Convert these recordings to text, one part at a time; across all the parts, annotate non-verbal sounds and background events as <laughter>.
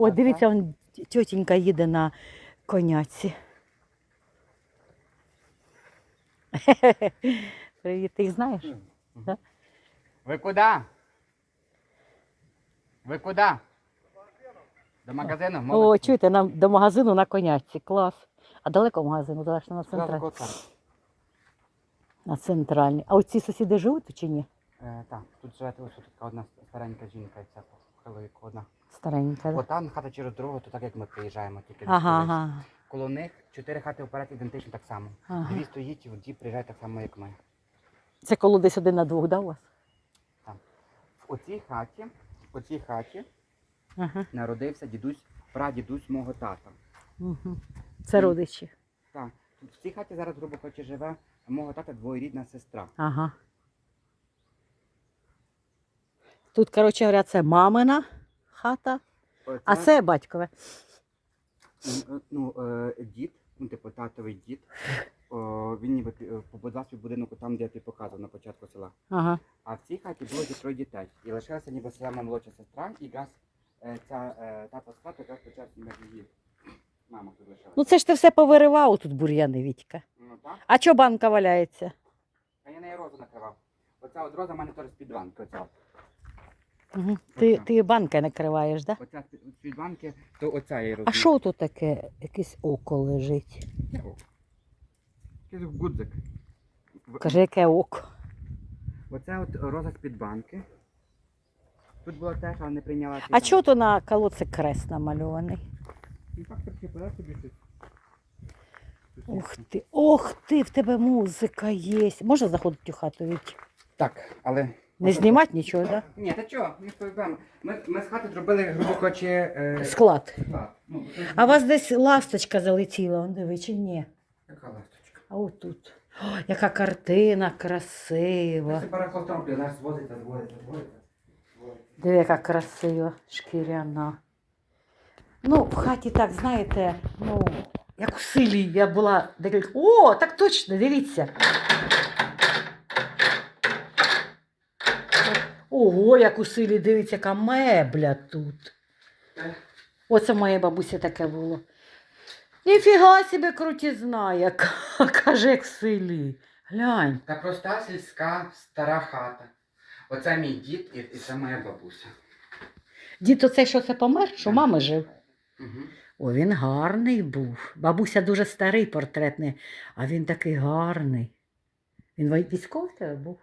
О, дивіться, он тітенька їде на коняці. <laughs> Привіт, ти їх знаєш? Да? Ви куди? Ви куди? До магазину? О, Молодці. чуєте, нам до магазину на коняці. Клас. А далеко магазину, Далеко на центральній. На центральній. А оці сусіди живуть чи ні? Е, так, тут живе тут така одна старенька жінка, і ця хиловіку одна. Старенька, да? Там хата через дорогу, то так як ми приїжджаємо, тільки Ага, десь колись. ага. Коло них чотири хати вперед ідентично так само. ага. Дві стоїть, і в приїжджають так само, як ми. Це коло десь один на двох, да, у вас? В оцій хаті, в оцій хаті Ага. народився дідусь, прадідусь мого тата. Угу. Це родичі. Так, тут в цій хаті зараз, грубо кажучи, живе мого тата двоюрідна сестра. Ага. Тут, коротше говоря, це мамина хата, а це батькове. е, ну, е, дід, ну, типу, татовий дід, о, він ніби е, побудував свій будинок там, де я тобі показував на початку села. Ага. А в цій хаті було ті троє дітей. І лишилася ніби сама молодша сестра, і якраз е, ця е, тата сестра якраз почав ніби її. Мама тут лишилася. Ну це ж ти все повиривав тут бур'яни, Вітька. Ну так. А чо банка валяється? А я неї розу накривав. Оця от роза в мене теж з-під банки. Оця. Угу. Ти, Оце. ти банки накриваєш, так? Да? Оця з-під банки, то оця я її А що тут таке? Якесь око лежить. Якийсь гудзик. Каже, яке око. Оце от роза з-під банки. Тут було теж, але не прийняла. А чого то на колодці крест намальований? Так, трохи собі щось. Щось Ух ти, ох ти, в тебе музика є. Можна заходити у хату, Віть? Так, але. Не знімати нічого, так? Ні, та чого, не проблема. Ми, ми з хати зробили, грубо кажучи, е, Склад. склад. Ну, це- А у вас десь ласточка залетіла, он диви, чи ні? Яка ласточка? А отут. О, яка картина Це красива. барахло троплі, нас возиться, зводиться, зводиться. зводиться. Диви, яка красива, шкіряна. Ну, в хаті так, знаєте, ну, як у селі я була декілька. О, так точно, дивіться. Ого, як у селі, дивіться, яка мебля тут. Оце моя бабуся таке було. Ніфіга себе крутізна, яка <laughs> каже, як в селі. Глянь. Та проста сільська стара хата. Оце мій дід і, і це моя бабуся. Дід оцей, що це помер, що мами жив. Угу. О, він гарний був. Бабуся дуже старий портретний, а він такий гарний. Він військовий тебе був?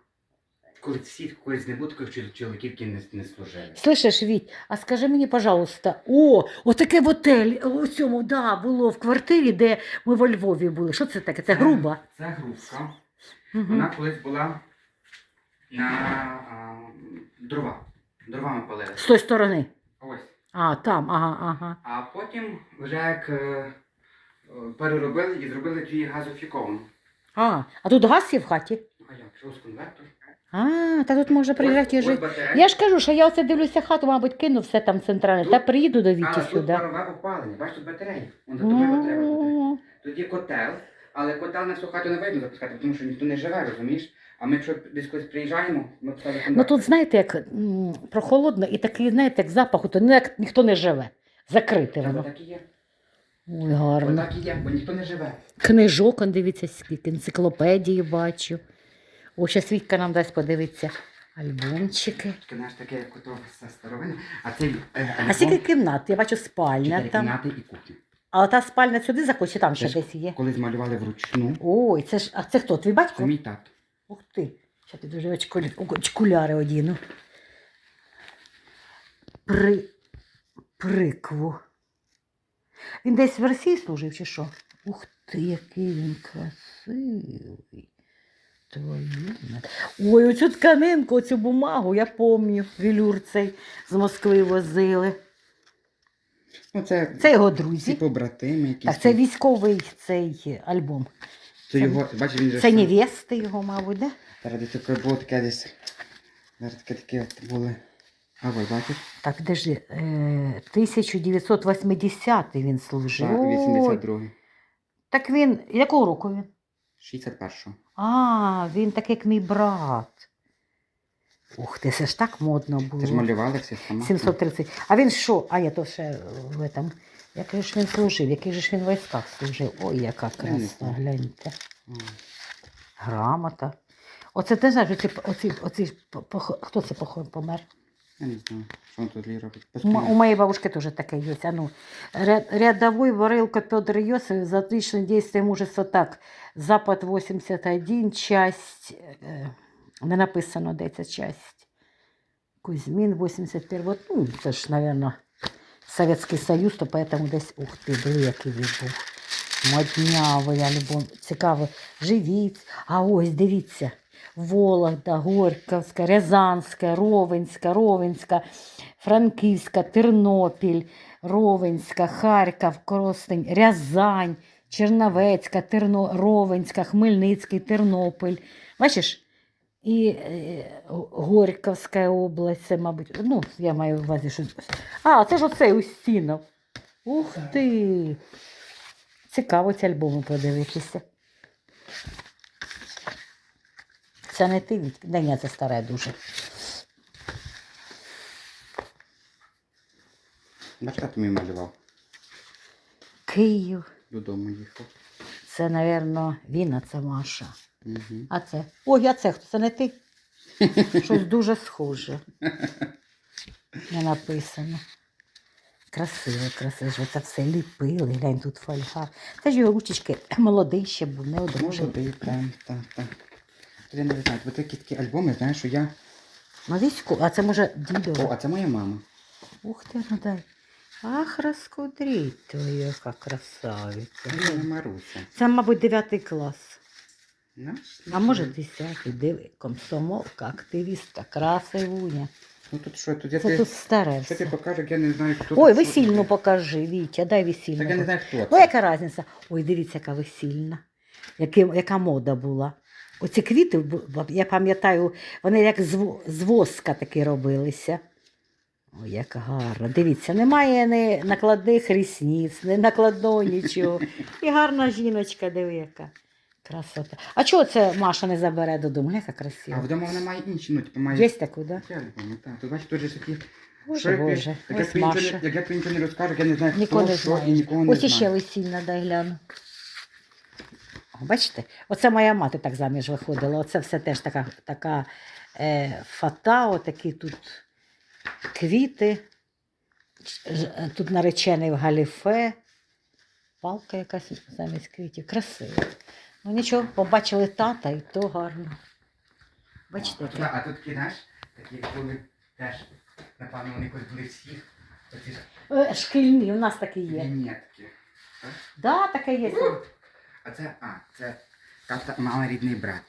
Коли всі колись не буде таких чол- чоловіків, які не, не служили. Слышиш, Віть, а скажи мені, пожалуйста, о, отаке в отелі, у цьому, да, було в квартирі, де ми во Львові були. Що це таке? Це груба. Це грубка. Угу. Вона колись була на а, дрова. Дровами палили. З тої сторони. Ось. А, там, ага, ага. А потім вже як е, переробили і зробили її газофіковану. А, а тут газ є в хаті? А як? Що з конвертор? А, та тут можна приїжджати і жити. Я ж кажу, що я оце дивлюся хату, мабуть, кину все там центральне. Та приїду до Віті Але тут сюди. парове опалення. Бачиш, тут батарея. Вон за тобою батарея. буде. О, Тут є котел, але котел на всю хату не видно запускати, тому що ніхто не живе, розумієш? А ми якщо десь колись приїжджаємо, ми поставимо Ну тут, знаєте, як м, прохолодно і такий, знаєте, як запаху, то як ніхто не живе. Закрите Та воно. Так і є. Ой, гарно. Отак і є, бо ніхто не живе. Книжок, он дивіться, скільки, енциклопедії бачу. О, ще свідка нам дасть подивитися. Альбомчики. Наш таке, як ото все старовинне. А це е, А скільки кімнат? Я бачу спальня чотири там. кімнати і кухня. А та спальня сюди захоче, там ще Це ж десь є. Коли змалювали вручну, Ой, це ж, а це хто? Твій це батько? мій тато. Ух ти. Ще ти дуже очкуля... очкуляри одіну. При... Прикву. Він десь в Росії служив чи що? Ух ти, який він красивий. Ой, оцю тканинку, оцю бумагу, я пам'ятаю, вілюр цей з Москви возили. Ну, це, Це його друзі. побратими якісь. Так, це військовий цей альбом. Це його, бачиш, він же Це сам- невести його, мабуть, да? Зараз десь таке було таке десь. Зараз таке таке от були. А ви бачиш? Так, подожди, е, 1980 він служив. Так, Ой, 82-й. Так він, якого року він? 61-го. А, він так як мій брат. Ух ти, це ж так модно було. Ти ж малювали всі сама. 730. А він що? А я то ще в этом. Який ж він служив, який же ж він в військах служив. Ой, яка знаю. гляньте. Грамота. Оце ти знаєш, оці, оці, оці, хто це помер? Я не знаю, що він тут робить. У, моей бабушки тоже такая есть. А ну, рядовой Варылко Петр Йосиф за отличное действие мужества так. Запад 81, часть, е, не написано, де ця часть. Кузьмин 81. Вот, ну, це ж, наверное, Советский Союз, то поэтому десь, ух ти, диви, який він був. Моднявий альбом. Цікаво. Живіть. А ось, дивіться. Вологда, Горьковська, Рязанська, Ровенська, Ровенська, Франківська, Тернопіль, Ровенська, Харків, Коростень, Рязань, Черновецька, Терно... Ровенська, Хмельницький, Тернопіль. Бачиш? І е, Горьковська область, це, мабуть, ну, я маю в увазі, що. А, це ж оцей Устінов. Ух ти! Цікаво ці альбоми подивитися. Це не ти від. Не, ні, це старе дуже. Бачиш, як ти мій малював? Київ. Додому їхав. Це, напевно, він, а це Маша. Угу. А це. Ой, а це хто? Це не ти? <laughs> Щось дуже схоже. Не написано. Красиво, красиво. Це все ліпили. Глянь, тут фольга. Це ж його ручечки молодий ще був, не одружений. Молодий, так, так, так. Я не знаю, бо такі такі альбоми, знаєш, що я. Ну, війську, а це може О, а це моя мама. Ух ти, ну дай. Ах, розкудріть твою, яка красавиця. Це моя Маруся. Це, мабуть, 9 клас. Знаєш, А може 10, диви, комсомолка, активістка, красивуня. Ну тут що, тут я Це тут старе що ти все. покажу, як я не знаю, хто Ой, тут, весільну таке. покажи, Вітя, дай весільну. Так я не знаю, хто це. Ну, яка різниця? Ой, дивіться, яка весільна. Які, яка мода була. Оці квіти, я пам'ятаю, вони як з, воска такі робилися. Ой, як гарно. Дивіться, немає ні накладних рісниць, ні накладного нічого. І гарна жіночка, диви, яка. Красота. А чого це Маша не забере додому? Яка А вдома вона має інші, ну, типу, має... Є таку, так? Я альбоми, так. Тут бачиш, тут же такі... Боже, як Боже. як я тобі нічого Маша. не- Як я тобі нічого не розкажу, я не знаю, Нікого хто, не що і нікого не Ось знаю. іще весільна, дай гляну. О, Бачите? Оце моя мати так заміж виходила. Оце все теж така, така е, фата, отакі тут квіти. Е, Тут наречений в галіфе. Палка якась замість квітів. Красиво. Ну нічого, побачили тата і то гарно. Бачите, А, а тут такі, такі були теж, напевно, вони колись були всі. Оці ж Е, Шкільні, у нас такі є. вінетки. Да, таке є. А це, а, це тата, мама рідний брат.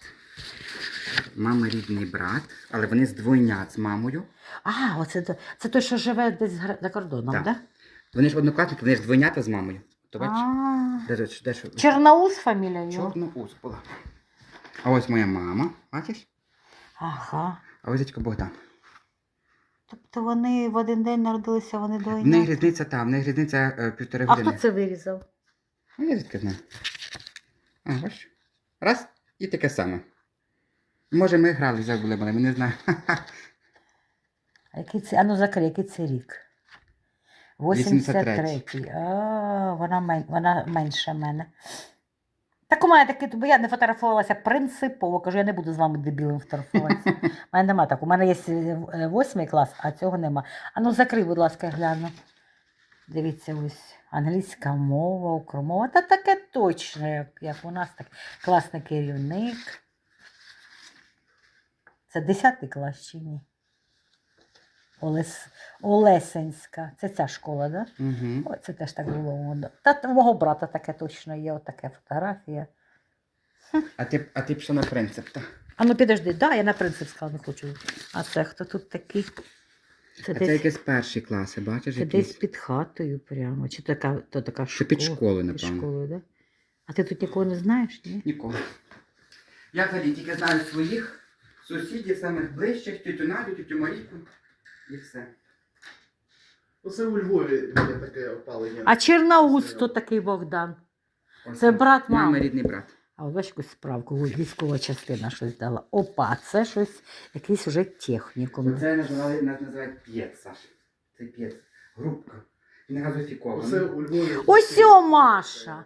Мама рідний брат, але вони з двойнят з мамою. А, оце то- це той, що живе десь гра- за кордоном, так? Так. Да? Вони ж однокласники, вони ж двойнята з мамою. То бачиш? А, Де, де? Черноус фамілія його? Чорноус була. А ось моя мама, бачиш? Ага. А ось дядько Богдан. Тобто вони в один день народилися, вони В них двойня. різниця там, в них різниця е, півтори А хто години. це вирізав? А я звідки знаю. А. Раз і таке саме. Може, ми грали вже були, але ми не знаємо. А який це? А ну закрий, який це рік? 83-й. А, вона, мен... вона менше мене. Так у мене такий, бо я не фотографувалася принципово. Кажу, я не буду з вами дебілом фотографуватися. У мене нема так. У мене є е, восьмий клас, а цього нема. А ну закрий, будь ласка, я гляну. Дивіться, ось англійська мова, укромова. Та таке точно, як, як у нас так. Класний керівник. Це 10 клас чи ні? Олес... Олесенська. Це ця школа, так? Да? Угу. Ой, це теж так було. Та мого брата таке точно є, отаке фотографія. А ти, а ти пішов на принцип, так? А ну підожди, да, я на принцип сказала, не хочу. А це хто тут такий? Це А це десь, якісь перші класи, бачиш? це якісь? десь під хатою прямо. Чи така, то така Це школа? під школою, Під напевно. школою, да? А ти тут нікого не знаєш, ні? Ніколи. Я взагалі тільки знаю своїх сусідів, самих ближчих, тітю Надю, тітю Марійку і все. Оце у Львові є таке опалення. А Черноус, хто такий Богдан? Ось Це брат Мама мами. рідний брат. А от бачиш якусь справку, військова частина щось дала. Опа, це щось, якийсь уже технікум. Це називають п'єц, Саш. Це п'єц. Грубка. Він Оце газофікований. у Львові. Ось о, Маша!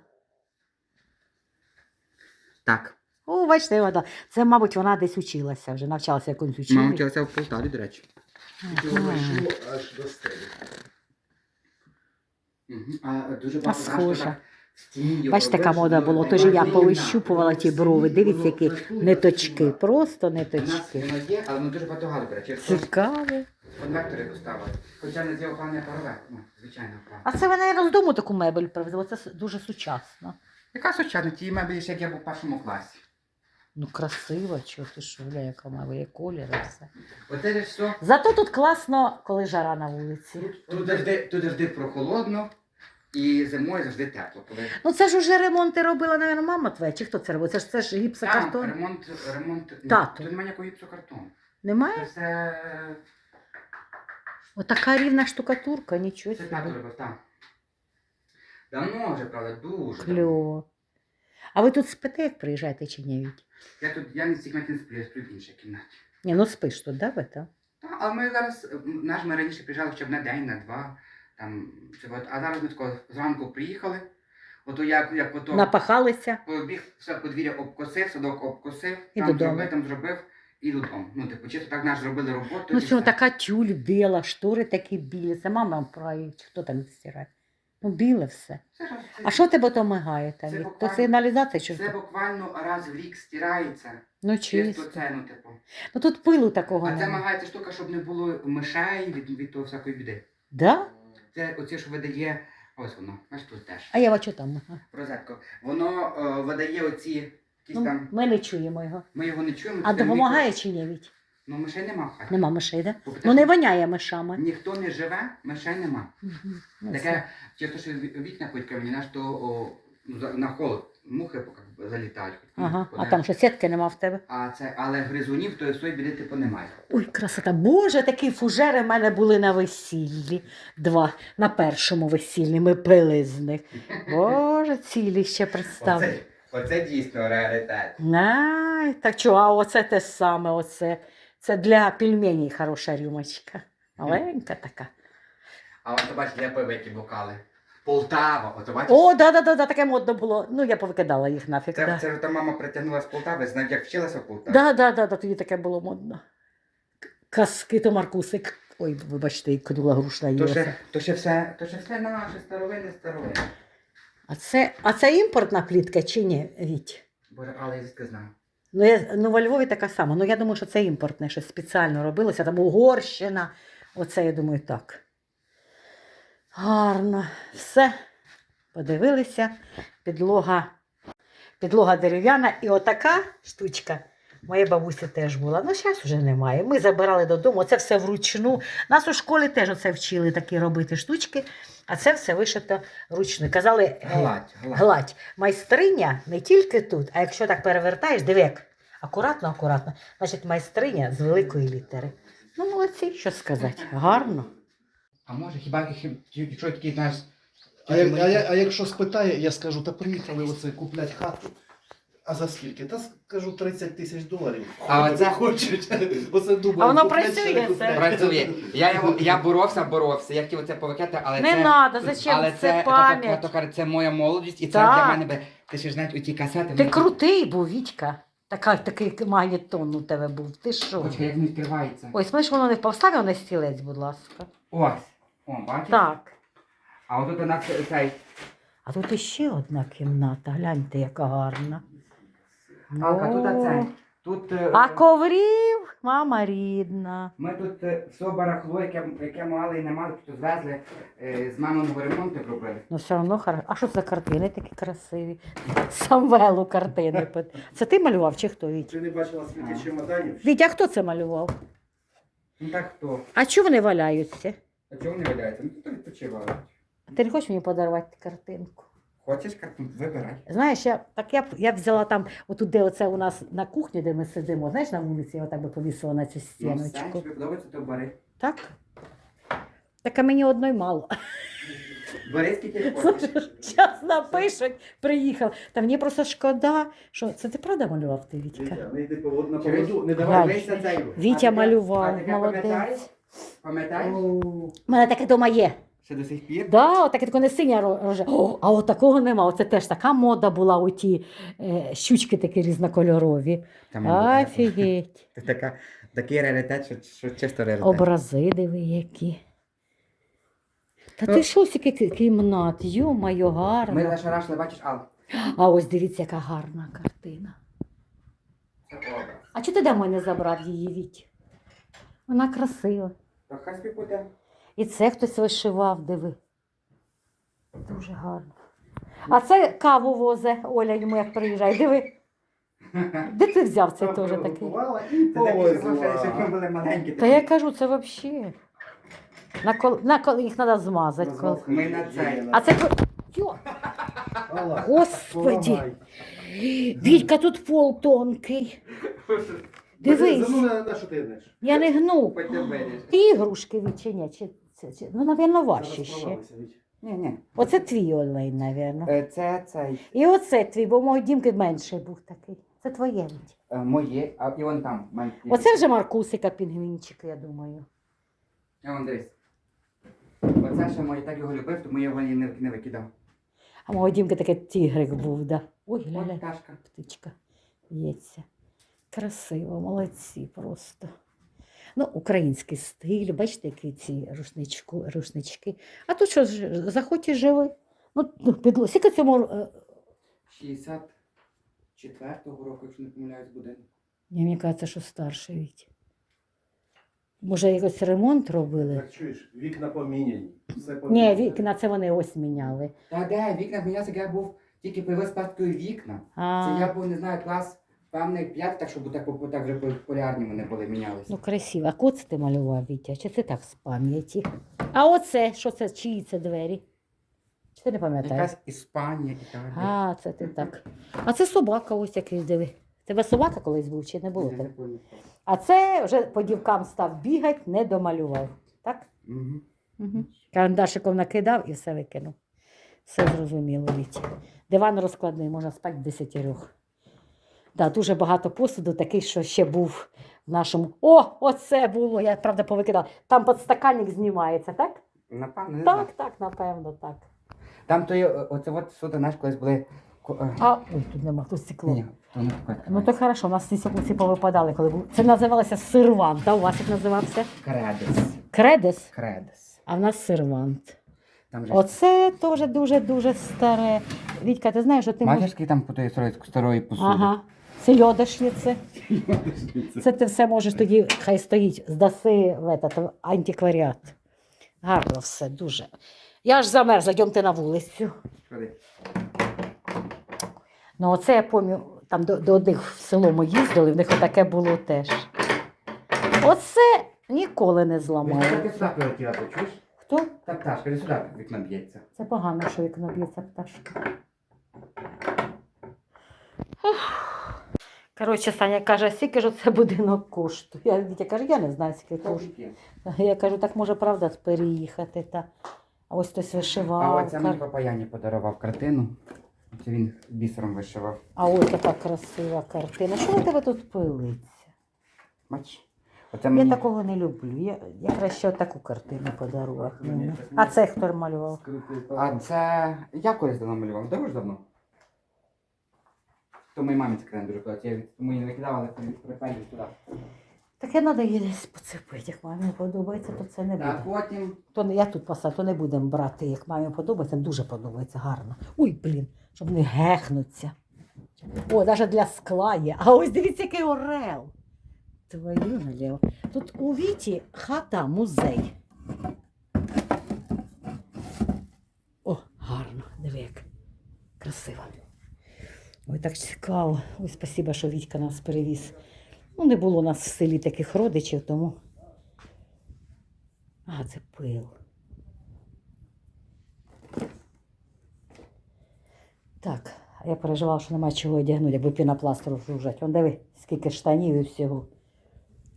Так. О, бачите, вода. Це, мабуть, вона десь училася вже, навчалася училі. Мама вчилася в Полтаві, до речі. Ага. аж до стелі. Мгм. А дуже А багато схожа. так його Бачите, робиш, мода була. Тож я повищупувала ті брови. Дивіться, які ниточки. Просто У ниточки. але воно дуже багато. Через Цікаво. конвектори поставили. Хоча не з'явив пане парове. Ну, звичайно. А це ви, мабуть, з дому таку мебель привезли. Це дуже сучасно. Яка сучасна? Ті меблі, ще як я був в першому класі. Ну, красиво, чого ти що, гля, яка є колір все. Оце ж все. Зато тут класно, коли жара на вулиці. Тут завжди, тут завжди прохолодно і зимою завжди тепло. Коли Ну це ж уже ремонти робила, мабуть, мама твоя, чи хто це робив? Це ж це ж там гіпсокартон. ремонт, ремонт. ні, Тато. Тут немає ніякого гіпсокартону. Це Немає? все, Отака рівна штукатурка, нічого це тато робив, так. Давно вже, правда, дуже. давно. Кльово. А ви тут спите, як приїжджаєте чи ні? Віть? Я тут, я не в цій кімнаті не сплю, я сплю в іншій кімнаті. Ні, ну спиш тут, да, ви там? Та, але ми зараз, е, м, наш ми раніше приїжджали хоча б на день, на два. Там, от, а зараз ми тако зранку приїхали. Ото як, як ото Напахалися. побіг, все подвір'я обкосив, садок обкосив, І там додому. зробив, там зробив і додому. Ну, типу, чисто так наш зробили роботу. Ну і що, все. така тюль біла, штори такі білі. Це мама править, хто там їх стирає? Ну, біле все. Це, ж- це, А що тебе то мигає там? Це Від- То буквально- сигналізація чи це що? буквально раз в рік стирається. Ну Чисто чисто. це, ну, типу. Ну тут пилу такого А це немає. вимагається штука, щоб не було мишей від, від того всякої біди. Да? Це оце, що видає, ось воно, аж тут теж. А я бачу там. Ага. Розетко. Воно о, видає оці якісь Ну, там. ми не чуємо його. Ми його не чуємо. А допомагає чи ні, Віть? Ну, мишей нема в хаті. Нема мишей, да? Бо Ну не воняє мишами. Ніхто не живе, мишей нема. Угу. Таке, чисто, що вікна кутьками, наш то о, на холод мухи залітають. Ага. А там що сітки нема в тебе? а це, але гризунів то свої біди типу немає. Ой, красота. Боже, такі фужери в мене були на весіллі. Два. На першому весіллі ми пили з них. Боже, цілі ще представ. Оце, оце дійсно раритет. Ай, так чого, а оце те саме, оце. Це для пельменей хороша рюмочка. Маленька така. А от бачиш, для пива які бокали. Полтава, от бачиш. О, да, да, да, да, таке модно було. Ну, я повикидала їх нафіг. Це, да. це ж та мама притягнула з Полтави, знає, як вчилася в Полтаві. Да, да, да, да, тоді таке було модно. Казки то Маркусик. Ой, вибачте, кидула груш То наїлася. ще, то ще все, то ще все наше старовинне старовинне. А це, а це імпортна плітка чи ні, Віть? Боже, але я звідки знаю. Ну, я, ну, во Львові така сама. Ну, я думаю, що це імпортне, щось спеціально робилося. Там Угорщина. Оце, я думаю, так. Гарно. Все. Подивилися. Підлога, підлога дерев'яна. І отака штучка. Моєї бабусі теж була. Ну, зараз вже немає. Ми забирали додому, це все вручну. Нас у школі теж оце вчили такі робити штучки, а це все вишито ручно. Казали, е, Гладь, гладь. гладь. Майстриня не тільки тут, а якщо так перевертаєш, диви як. Акуратно, акуратно. Значить, майстриня з великої літери. Ну, молодці, що сказати. Гарно. А може, хіба хі- якщо такий знаєш. А, як, а, я- а якщо спитає, я скажу, та приїхали оце куплять хату. А за скільки? Та скажу 30 тисяч доларів. А Вони <laughs> оце- хочуть. Оце думаю, А воно куплять працює, чи не це? куплять. Працює. Я, його, я боровся, боровся. Я хотів оце повикати, але Не це. треба, зачем? але це, це, це, пам'ять. то, це моя молодість, і це Так. для мене. би- Ти ж знаєш, у ті касети. Ти крутий був, Вітька. Така, такий магнітон у тебе був. Ти що? Почекай, як не відкривається. Ой, смеш, воно не поставив на стілець, будь ласка. Ось. О, бачиш? Так. А отут нас цей. А тут іще одна кімната. Гляньте, яка гарна. Алка, тут О, оцей. Тут. е, А коврів, мама рідна. Ми тут е, все барахло, яке, яке мали і не мали, тут звезли е, з маминого ремонту робили. Ну, все одно хорошо. А що це за картини такі красиві? Самвелу картини. <laughs> пот- Це ти малював чи хто, Віть? Ти не бачила скільки чемоданів? Віть, а хто це малював? Ну так хто? А чого вони валяються? А чого не видається? Ну тут відпочивають. Ти не хочеш мені подарувати картинку? Хочеш карту? Вибирай. Знаєш, я, так я, б- я б взяла там, отут, де оце у нас на кухні, де ми сидимо, знаєш, на вулиці, я отак би повісила на цю Ну, все, тобі подобається, то бери. Так? Так а мені одної мало. Бери скільки хочеш. Зараз напишуть, приїхав. Та мені просто шкода. Що, це ти правда малював ти, Вітька? Вітя, не йди по- на поводу, не давай. Дивися цей. Вітя малював, а молодець. Пам'ятаєш? Пам'ятаєш? У мене таке дома є. Ще до сих пір? Да, таке таке не синя роже. О, а от такого нема. Оце теж така мода була у ті е, щучки такі різнокольорові. Там Офігеть. <laughs> Це така, такий раритет, що, що чисто раритет. Образи диви які. Та Ну, ти що скільки кімнат? Йо-моє, Ми гарно. зашарашили, бачиш, Ал. А ось дивіться, яка гарна картина. Це образ. А чого ти до мене забрав її Віть? Вона красива. Хай собі. І це хтось вишивав, диви. Дуже гарно. А це каву возе, Оля йому як приїжджає. Диви. <laughs> Де ти взяв цей теж такий? Це такі, слухай, щоб ми були маленькі. Та я кажу, це взагалі. На кол... на кол... Їх треба змазати. Кол... Ми на цей. А це. Йо, поламай. Вітька, тут пол тонкий. <laughs> Дивись, Ну, на, на що ти йдеш? я не гну. Потім. Ігрушки відчиня, чи це, чи... ну, напевно, важче Зараз ще. Ні, ні. Оце твій олень, напевно. Е, Це цей. І оце твій, бо мого дімки менший був такий. Це твоє е, Моє, а і вон там. мен- Оце вже Маркусика пінгвінчик, я думаю. А вон дивись. Оце ще моє так його любив, тому я його не, не викидав. А мого дімки такий тігрик був, да. Ой, Ось ля-ля, пташка. птичка в'ється. Красиво, молодці просто. Ну, український стиль, бачите, які ці рушничку, рушнички. А тут що ж, заходь і живи. Ну, ну підло... Скільки цьому. е, 64-го року, якщо не помиляюсь, буде. Ні, мені кажеться, що старший віть. Може, якось ремонт робили? Так чуєш, вікна поміняні. Все Ні, вікна це вони ось міняли. Та де, вікна мінявся, як я був, тільки появилась пасткою вікна. А, Це я був, не знаю, клас певний п'ятий, так щоб так, так, вже популярні вони були, мінялися. Ну, красиво. А кого це ти малював, Вітя? Чи це так з пам'яті? А оце, що це, чиї це двері? Чи ти не пам'ятаєш? Якась Іспанія, Італія. А, це ти так. А це собака ось якийсь диви. Тебе собака колись був чи не було? Не пам'ятаю. А це вже по дівкам став бігати, не домалював. Так? Мгм. Угу. Карандашиком накидав і все викинув. Все зрозуміло, Вітя. Диван розкладний, можна спати в десятирьох. Да, дуже багато посуду, такий, що ще був в нашому. О, оце було! Я правда повикидала. Там підстаканник знімається, так? Напевно, не знаю. Так, так, напевно, так. Там то є, оце от сюди, знаєш, колись були. ко- е, А, ой, тут нема, тут стекло. Ні, то не таке. Ну то хорошо, у нас ці всі повипадали, коли був. Це називалося сервант, а у вас як називався? Кредес. Кредес, Кредес. а в нас сервант. Там же Оце теж дуже-дуже старе. Вітька, ти знаєш, що ти можеш... скільки там по тої старої, старої посуди? Ага. Це льодошниці. Це ти все можеш тоді, хай стоїть, здаси в этот, антикваріат. Гарно все, дуже. Я аж замерзла, йдемте на вулицю. Ну, оце я пам'ятаю, там до, до одних в село ми їздили, в них отаке було теж. Оце ніколи не Ти зламаю. сюди прилетіла, чуєш? Хто? Та пташка, ти сюди вікно б'ється. Це погано, що вікно б'ється пташка. Ух. Коротше, Саня каже, скільки ж це будинок коштує. Я Вітя каже, я не знаю, скільки коштує. Я кажу, так може правда переїхати. Та. А ось хтось вишивав. А оце мені папа Яні подарував картину. Це він бісером вишивав. А ось така красива картина. Що у тебе тут пилиться? Бач? Оце Я такого не люблю. Я, я краще таку картину. Мені так А це хто малював? А це я колись давно малював. Дуже давно. То моїй мамі це крем дуже подобається. Я від- тому її не викидав, але припелю сюди. Таке треба її десь поцепити. Як мамі подобається, то це не буде. А потім То не- я тут поставлю, то не будемо брати, як мамі подобається, дуже подобається, гарно. Ой, блін, щоб не гехнуться. О, навіть для скла є. А ось дивіться, який орел. Твою наліво. Тут у Віті хата, музей. О, гарно, диви як. Красиво. Ой, так цікаво. Ой, спасибо, що Вітька нас перевіз. Ну, не було у нас в селі таких родичів, тому. А, це пил. Так, а я переживала, що нема чого одягнути, якби пінопласт розгружати. Он диви, скільки штанів і всього.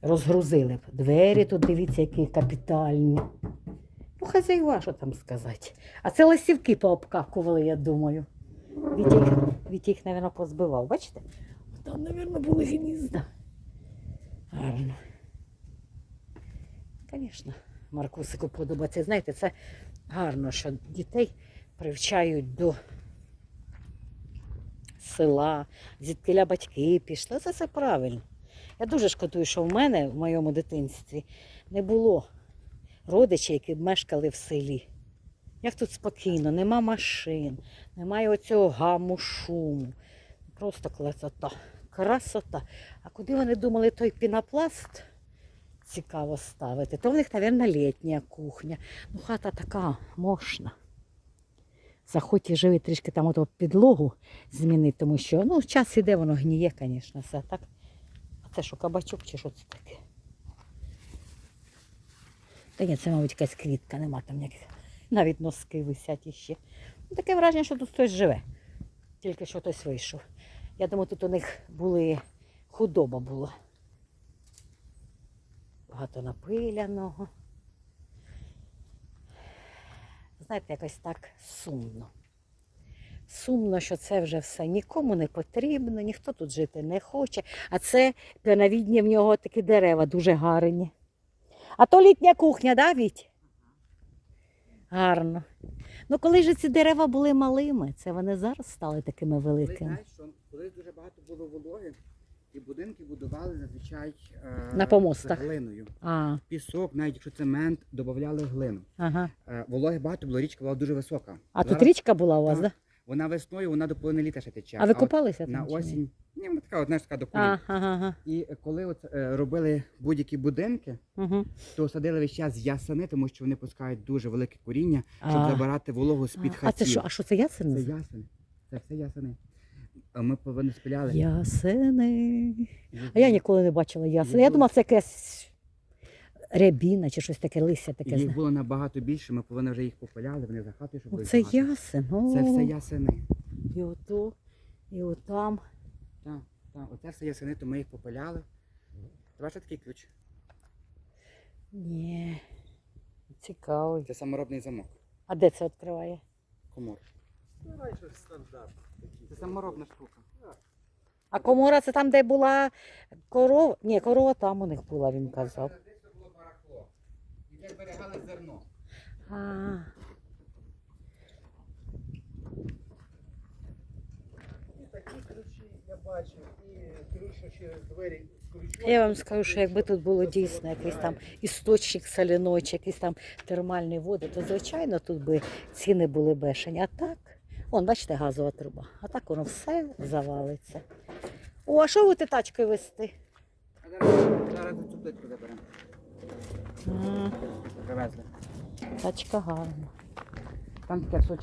Розгрузили б. Двері тут, дивіться, які капітальні. Ну, хазяїва, що там сказати. А це ласівки пообкакували, я думаю. Вітя їх, Вітя їх, мабуть, позбивав. Бачите? Там, мабуть, були гнізда. Гарно. Звісно, Маркусику подобається. Знаєте, це гарно, що дітей привчають до села, звідкиля батьки пішли. Це все правильно. Я дуже шкодую, що в мене в моєму дитинстві не було родичів, які б мешкали в селі. Як тут спокійно, нема машин, немає оцього гаму, шуму. Просто красота. Красота. А куди вони думали той пінопласт цікаво ставити? То в них, мабуть, літня кухня. Ну, хата така мощна. Заходь і живи трішки там ото підлогу змінити, тому що ну, час іде, воно гніє, звісно, все так. А це що, кабачок чи що це таке? Та ні, це, мабуть, якась квітка, нема там ніяких. Навіть носки висять іще. Ну, таке враження, що тут хтось живе. Тільки що хтось вийшов. Я думаю, тут у них були худоба була. Багато напиляного. Знаєте, якось так сумно. Сумно, що це вже все нікому не потрібно, ніхто тут жити не хоче. А це піновідні в нього такі дерева дуже гарні. А то літня кухня, да, Віть? Гарно. Ну, коли ж ці дерева були малими, це вони зараз стали такими великими. знаєш, що колись дуже багато було вологи, і будинки будували зазвичай е, На помостах. з глиною. А, Пісок, навіть якщо цемент, додавали глину. ага. Е, вологи багато було, річка була дуже висока. А тут Зараз річка була у вас, так. так? Вона весною, вона до половини літа ще тече. А ви от купалися на там? чи ні? осінь. Ні, така, знаєш, така до колін. Ага. І коли от, е, робили будь-які будинки, Угу. то садили весь час ясени, тому що вони пускають дуже велике коріння, щоб А. забирати вологу з-під А хатів. це що? А що це? Це ясени. Це все ясени. А Ми повинні спіляли. Ясени. А я ніколи не бачила ясени. Я думала, це якась рябіна чи щось таке листя таке. Їх зна- було набагато більше, ми повинні вже їх попиляли, вони за хатою, щоб О, Це багато. ясен. Це все ясени. І ото, і отам. Так, так, оце все ясени, то ми їх попиляли. Бачиш такий ключ? Ні. Цікавий. Це саморобний замок. А де це відкриває? Комор. Раніше стандарт. Це саморобна штука. А комора це там, де була корова? Ні, корова там у них була, він казав. Десь було барахло. І де зберігали зерно. А, І такі ключі я бачив, і ключ що через двері. ключ- я вам скажу, що якби тут було дійсно якийсь там істочник соляной, чи якісь там термальні води, то звичайно тут би ціни були бешені. А так, вон, бачите, газова труба. А так воно все завалиться. О, а що будете тачкою вести? Зараз, зараз цю плитку заберемо. Привезли. Тачка гарна. Там таке